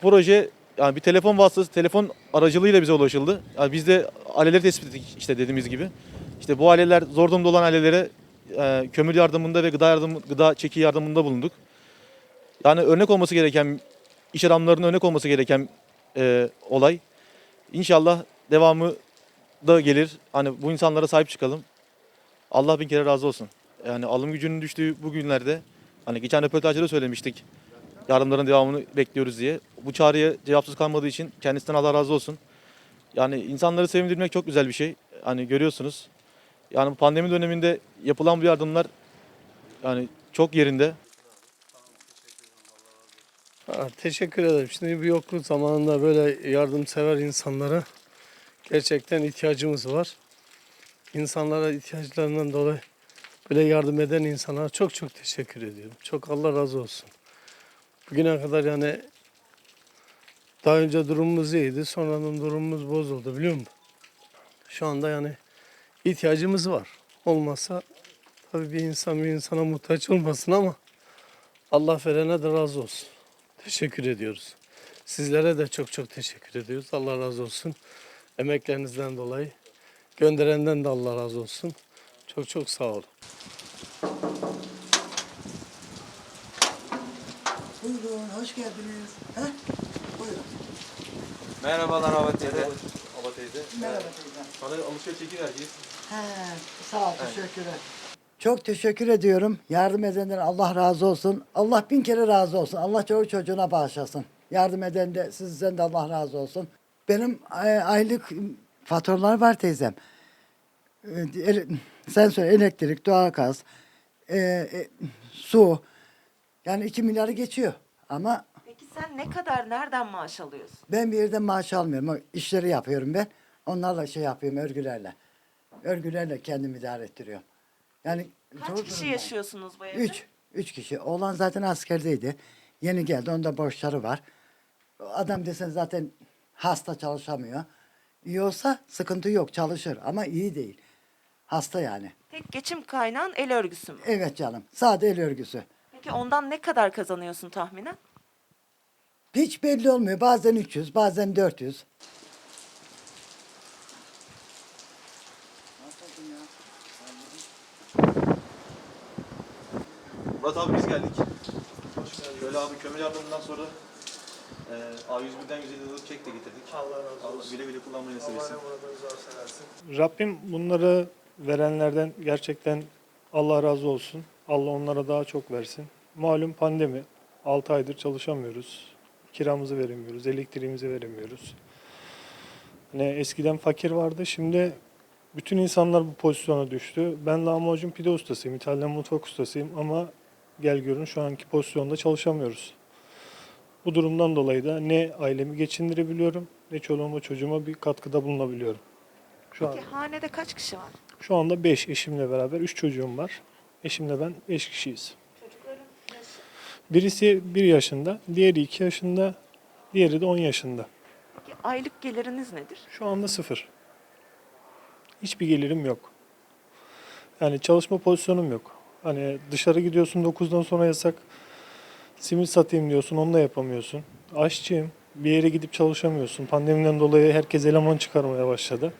Proje yani bir telefon vasıtası, telefon aracılığıyla bize ulaşıldı. Yani biz de aileleri tespit ettik işte dediğimiz gibi. İşte bu aileler zor durumda olan ailelere e, kömür yardımında ve gıda yardım, gıda çeki yardımında bulunduk. Yani örnek olması gereken iş adamlarının örnek olması gereken e, olay. İnşallah devamı da gelir. Hani bu insanlara sahip çıkalım. Allah bin kere razı olsun. Yani alım gücünün düştüğü bu günlerde hani geçen röportajda da söylemiştik. Yardımların devamını bekliyoruz diye. Bu çağrıya cevapsız kalmadığı için kendisinden Allah razı olsun. Yani insanları sevindirmek çok güzel bir şey. Hani görüyorsunuz. Yani bu pandemi döneminde yapılan bu yardımlar yani çok yerinde. Ha, teşekkür ederim. Şimdi bir yokluk zamanında böyle yardımsever insanlara gerçekten ihtiyacımız var. İnsanlara ihtiyaçlarından dolayı böyle yardım eden insana çok çok teşekkür ediyorum. Çok Allah razı olsun. Bugüne kadar yani daha önce durumumuz iyiydi. Sonradan durumumuz bozuldu biliyor musun? Şu anda yani ihtiyacımız var. Olmazsa tabii bir insan bir insana muhtaç olmasın ama Allah verene de razı olsun. Teşekkür ediyoruz. Sizlere de çok çok teşekkür ediyoruz. Allah razı olsun. Emeklerinizden dolayı. Gönderenden de Allah razı olsun. Çok çok sağ olun. Buyurun, hoş geldiniz. Heh. Merhabalar Hava teyze. Hava teyze. Merhaba teyzem. Sana alışveriş çeki vereceğiz. He, sağ ol, teşekkürler. Çok teşekkür ediyorum. Yardım edenler Allah razı olsun. Allah bin kere razı olsun. Allah çoğu çocuğuna bağışlasın. Yardım eden de sizden de Allah razı olsun. Benim e, aylık faturalar var teyzem. E, ele- Sen söyle elektrik, doğalgaz, e, e, su. Yani iki milyarı geçiyor. Ama sen ne kadar nereden maaş alıyorsun? Ben bir yerden maaş almıyorum. O işleri yapıyorum ben. Onlarla şey yapıyorum örgülerle. Örgülerle kendimi idare ettiriyorum. Yani Kaç kişi durumdayım. yaşıyorsunuz bu evde? Üç. Üç kişi. Oğlan zaten askerdeydi. Yeni geldi. Onda borçları var. Adam desen zaten hasta çalışamıyor. İyi olsa sıkıntı yok çalışır ama iyi değil. Hasta yani. Tek geçim kaynağın el örgüsü mü? Evet canım. Sade el örgüsü. Peki ondan ne kadar kazanıyorsun tahminen? Hiç belli olmuyor. Bazen 300, bazen 400. Murat abi biz geldik. Şöyle abi kömür yardımından sonra e, A101'den 150 liralık çek de getirdik. Allah razı Allah güle güle kullanmayı nasip etsin. Rabbim bunları verenlerden gerçekten Allah razı olsun. Allah onlara daha çok versin. Malum pandemi. 6 aydır çalışamıyoruz. Kiramızı veremiyoruz, elektriğimizi veremiyoruz. Hani eskiden fakir vardı, şimdi bütün insanlar bu pozisyona düştü. Ben lahmacun pide ustasıyım, İtalyan mutfak ustasıyım ama gel görün şu anki pozisyonda çalışamıyoruz. Bu durumdan dolayı da ne ailemi geçindirebiliyorum ne çoluğuma çocuğuma bir katkıda bulunabiliyorum. Şu, an, Peki hanede kaç kişi var? şu anda 5 eşimle beraber 3 çocuğum var. Eşimle ben 5 kişiyiz. Birisi 1 yaşında, diğeri 2 yaşında, diğeri de 10 yaşında. Peki aylık geliriniz nedir? Şu anda sıfır. Hiçbir gelirim yok. Yani çalışma pozisyonum yok. Hani dışarı gidiyorsun 9'dan sonra yasak. Simit satayım diyorsun onu da yapamıyorsun. Aşçıyım. Bir yere gidip çalışamıyorsun. Pandemiden dolayı herkes eleman çıkarmaya başladı.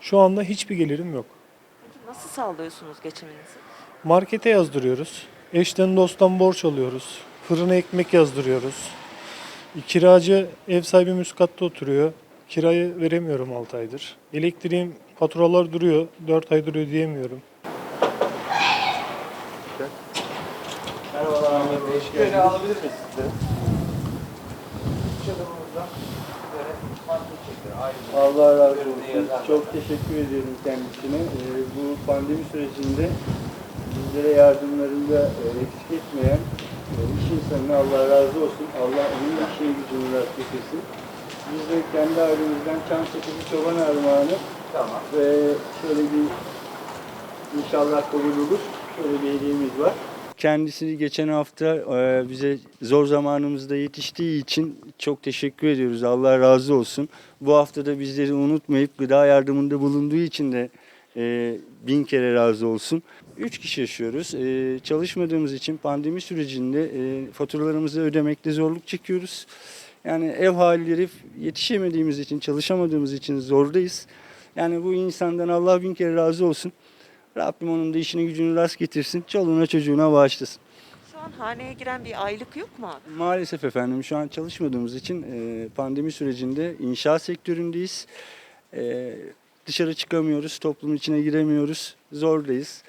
Şu anda hiçbir gelirim yok. Peki nasıl sağlıyorsunuz geçiminizi? Markete yazdırıyoruz. Eşten dosttan borç alıyoruz. Fırına ekmek yazdırıyoruz. Kiracı ev sahibi müskatta oturuyor. Kirayı veremiyorum 6 aydır. Elektriğim faturalar duruyor. 4 aydır ödeyemiyorum. Merhabalar Ahmet Bey. Hoş geldiniz. alabilir miyiz sizi? Allah razı olsun. Çok teşekkür ediyorum kendisine. Ee, bu pandemi sürecinde bizlere yardımlarında e, eksik etmeyen e, iş insanına Allah razı olsun. Allah onun işini gücünü rast getirsin. Biz de kendi ailemizden can çekimi çoban armağanı tamam. ve şöyle bir inşallah kabul olur. Şöyle bir hediyemiz var. Kendisi geçen hafta e, bize zor zamanımızda yetiştiği için çok teşekkür ediyoruz. Allah razı olsun. Bu hafta da bizleri unutmayıp gıda yardımında bulunduğu için de e, bin kere razı olsun. Üç kişi yaşıyoruz. E, çalışmadığımız için pandemi sürecinde e, faturalarımızı ödemekte zorluk çekiyoruz. Yani ev halileri yetişemediğimiz için, çalışamadığımız için zordayız. Yani bu insandan Allah bin kere razı olsun. Rabbim onun da işini gücünü rast getirsin. Çoluğuna çocuğuna bağışlasın. Şu an haneye giren bir aylık yok mu abi? Maalesef efendim şu an çalışmadığımız için e, pandemi sürecinde inşaat sektöründeyiz. E, dışarı çıkamıyoruz, toplumun içine giremiyoruz. Zordayız.